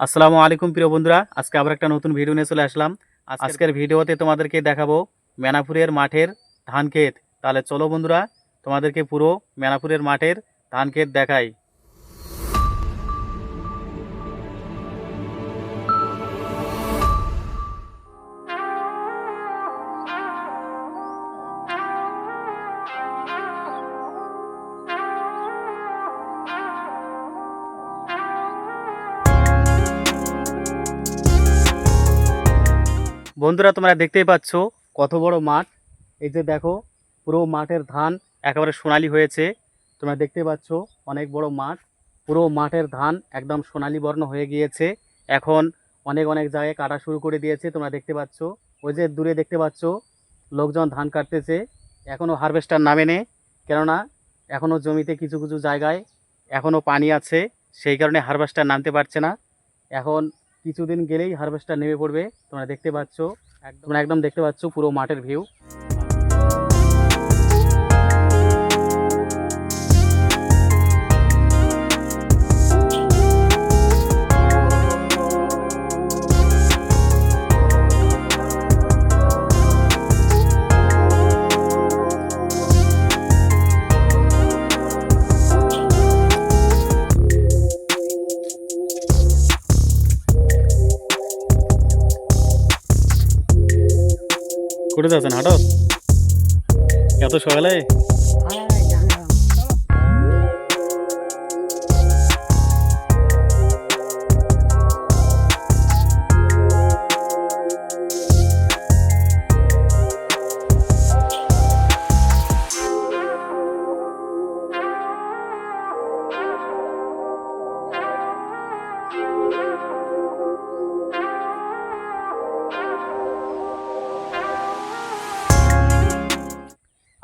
আসসালামু আলাইকুম প্রিয় বন্ধুরা আজকে আবার একটা নতুন ভিডিও নিয়ে চলে আসলাম। আজকের ভিডিওতে তোমাদেরকে দেখাবো মেনাপুরের মাঠের ধান ক্ষেত। তাহলে চলো বন্ধুরা তোমাদেরকে পুরো মেনাপুরের মাঠের ধান ক্ষেত দেখাই। বন্ধুরা, তোমরা দেখতেই পাচ্ছ কত বড় মাঠ। এই যে দেখো, পুরো মাঠের ধান একেবারে সোনালি হয়েছে। তোমরা দেখতে পাচ্ছ অনেক বড় মাঠ। পুরো মাঠের ধান একদম সোনালি বর্ণ হয়ে গিয়েছে। এখন অনেক অনেক জায়গায় কাটা শুরু করে দিয়েছে, তোমরা দেখতে পাচ্ছ। ওই যে দূরে দেখতে পাচ্ছ, লোকজন ধান কাটতেছে। এখনও হারভেস্টার নামেনি কেননা এখনও জমিতে কিছু কিছু জায়গায় এখনও পানি আছে। সেই কারণে হারভেস্টার নামতে পারছে না। এখন কিছুদিন গেলেই হারভেস্টার নেমে পড়বে। তোমরা দেখতে পাচ্ছ, তোমরা একদম দেখতে পাচ্ছ পুরো মাঠের ভিউ কোথায় যাচ্ছেন হঠাৎ এত সকালে?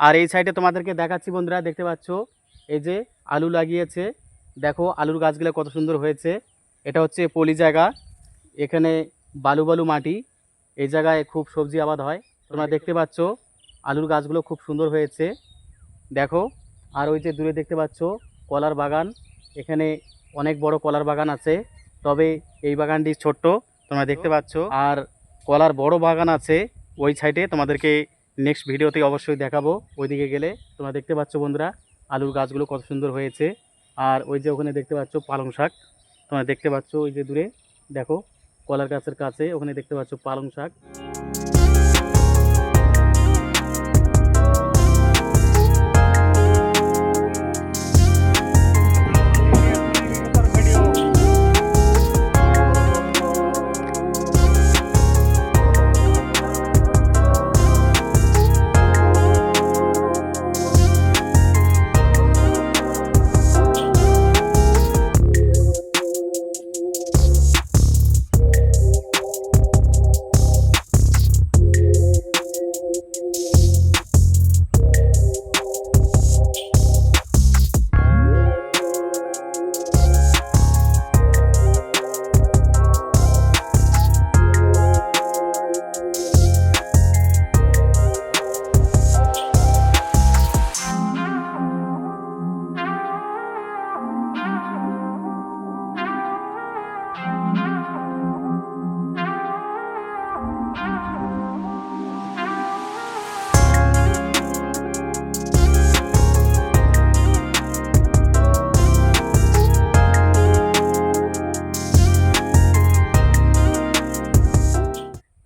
আর এই সাইডে তোমাদেরকে দেখাচ্ছি বন্ধুরা, দেখতে পাচ্ছ? এই যে আলু লাগিয়েছে। দেখো, আলুর গাছগুলো কত সুন্দর হয়েছে। এটা হচ্ছে পলি জায়গা। এখানে বালু বালু মাটি। এই জায়গায় খুব সবজি আবাদ হয়। তোমরা দেখতে পাচ্ছ, আলুর গাছগুলো খুব সুন্দর হয়েছে। দেখো, আর ওই যে দূরে দেখতে পাচ্ছ, কলার বাগান। এখানে অনেক বড় কলার বাগান আছে। তবে এই বাগানটি ছোট্ট, তোমরা দেখতে পাচ্ছ। আর কলার বড় বাগান আছে, ওই সাইডে তোমাদেরকে নেক্সট ভিডিওতে অবশ্যই দেখাবো। ওইদিকে গেলে তোমরা দেখতে পাচ্ছ বন্ধুরা, আলুর গাছগুলো কত সুন্দর হয়েছে। আর ওই যে ওখানে দেখতে পাচ্ছ পালং শাক। তোমরা দেখতে পাচ্ছ ওই যে দূরে, দেখো, কলার গাছের কাছে ওখানে দেখতে পাচ্ছ পালং শাক।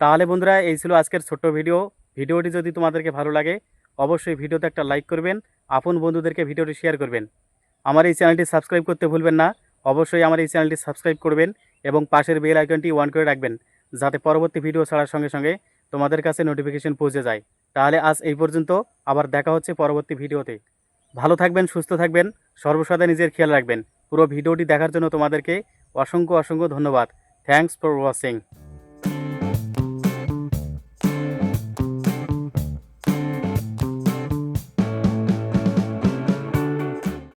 তাহলে বন্ধুরা, এই ছিল আজকের ছোট্ট ভিডিও। ভিডিওটি যদি তোমাদেরকে ভালো লাগে, অবশ্যই ভিডিওতে একটা লাইক করবেন, আপন বন্ধুদেরকে ভিডিওটি শেয়ার করবেন। আমার এই চ্যানেলটি সাবস্ক্রাইব করতে ভুলবেন না, অবশ্যই আমার এই চ্যানেলটি সাবস্ক্রাইব করবেন এবং পাশের বেল আইকনটি অন করে রাখবেন, যাতে পরবর্তী ভিডিও ছাড়ার সঙ্গে সঙ্গে তোমাদের কাছে নোটিফিকেশন পৌঁছে যায়। তাহলে আজ এই পর্যন্ত, আবার দেখা হচ্ছে পরবর্তী ভিডিওতে। ভালো থাকবেন, সুস্থ থাকবেন, সর্বসদা নিজের খেয়াল রাখবেন। পুরো ভিডিওটি দেখার জন্য তোমাদেরকে অসংখ্য অসংখ্য ধন্যবাদ। Thanks for watching